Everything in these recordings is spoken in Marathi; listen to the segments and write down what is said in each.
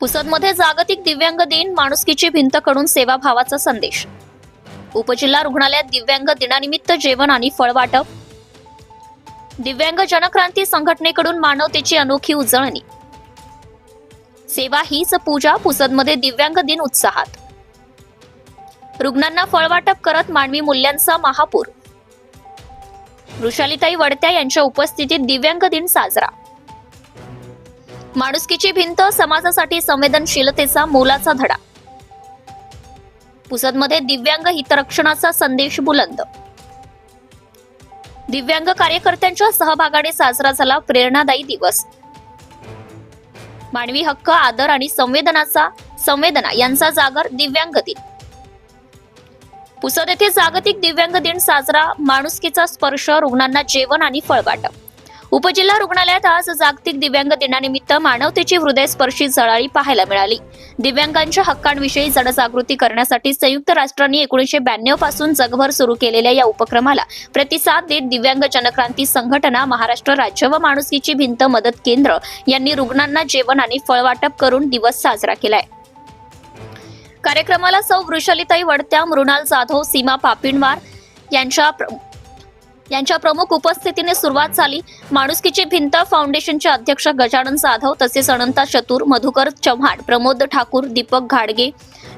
पुसदमध्ये जागतिक दिव्यांग दिन माणुसकीची भिंत कडून सेवाभावाचा संदेश. उपजिल्हा रुग्णालयात दिव्यांग दिनानिमित्त जेवण आणि फळ वाटप दिव्यांग जनक्रांती संघटनेकडून मानवतेची अनोखी उजळणी. सेवा हीच पूजा पुसदमध्ये दिव्यांग दिन उत्साहात. रुग्णांना फळ वाटप करत मानवी मूल्यांचा महापूर. वृषालीताई वडत्या यांच्या उपस्थितीत दिव्यांग दिन साजरा. माणुसकीची भिंत समाजासाठी संवेदनशीलतेचा मोलाचा धडा. पुसदमध्ये दिव्यांग हितरक्षणाचा संदेश बुलंद. दिव्यांग कार्यकर्त्यांच्या सहभागाने साजरा झाला प्रेरणादायी दिवस. मानवी हक्क आदर आणि संवेदनाचा संवेदना यांचा जागर दिव्यांग दिन. पुसद येथे जागतिक दिव्यांग दिन साजरा माणुसकीचा स्पर्श रुग्णांना जेवण आणि फळवाटप. उपजिल्हा रुग्णालयात आज जागतिक दिव्यांग दिनानिमित्त मानवतेची हृदयस्पर्शी जळाळी पाहायला मिळाली. दिव्यांगांच्या हक्कांविषयी जनजागृती करण्यासाठी संयुक्त राष्ट्रांनी एकोणीसशे ब्याण्णवपासून जगभर सुरू केलेल्या या उपक्रमाला प्रतिसाद देत दिव्यांग जनक्रांती संघटना महाराष्ट्र राज्य व माणुसकीची भिंत मदत केंद्र यांनी रुग्णांना जेवण आणि फळवाटप करून दिवस साजरा केलाय. कार्यक्रमाला सौ वृषलिताई वडत्या मृणाल जाधव सीमा पापिणवार यांच्या यांच्या प्रमुख उपस्थितीने सुरुवात झाली. माणुसकीची भिंत फाउंडेशनचे अध्यक्ष गजानन जाधव तसेच अनंता चतुर मधुकर चव्हाण प्रमोद ठाकूर दीपक घाडगे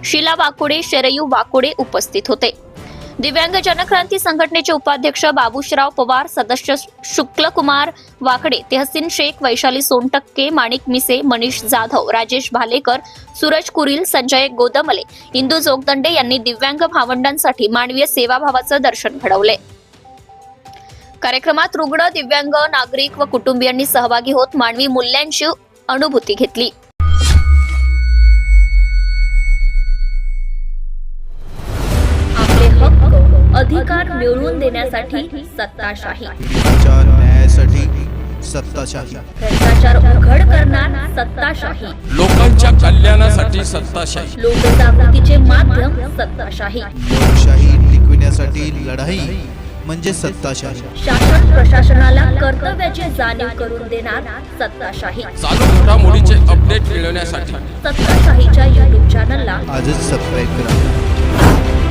शिला वाकुडे शरयू वाकुडे उपस्थित होते. दिव्यांग जनक्रांती संघटनेचे उपाध्यक्ष बाबूशराव पवार सदस्य शुक्लकुमार वाकडे तेहसीन शेख वैशाली सोनटक्के माणिक मिसे मनीष जाधव राजेश भालेकर सूरज कुरील संजय गोदमले इंदू जोगदंडे यांनी दिव्यांग भावंडांसाठी मानवीय सेवाभावाचं दर्शन घडवले. कार्यक्रमात रुग्ण दिव्यांग नागरिक व कुटुंबियांनी सहभागी होत मानवी मूल्यांची अनुभूती घेतली. आपले हक्क अधिकार मिळवून देण्यासाठी सत्ताशाही. न्यायासाठी सत्ताशाही. भ्रष्टाचार उघड करणार सत्ताशाही. लोकांच्या कल्याणासाठी सत्ताशाही. लोकजागृतीचे माध्यम सत्ताशाही. लोकशाही टिकविण्यासाठी लढाई म्हणजे सत्ताशाही. शासन प्रशासनाला कर्तव्याची जाणीव करून देणार सत्ताशाही. चालू घडामोडीचे अपडेट मिळवण्यासाठी. सत्ताशाहीच्या युट्यूब चॅनलला आजच सबस्क्राईब करा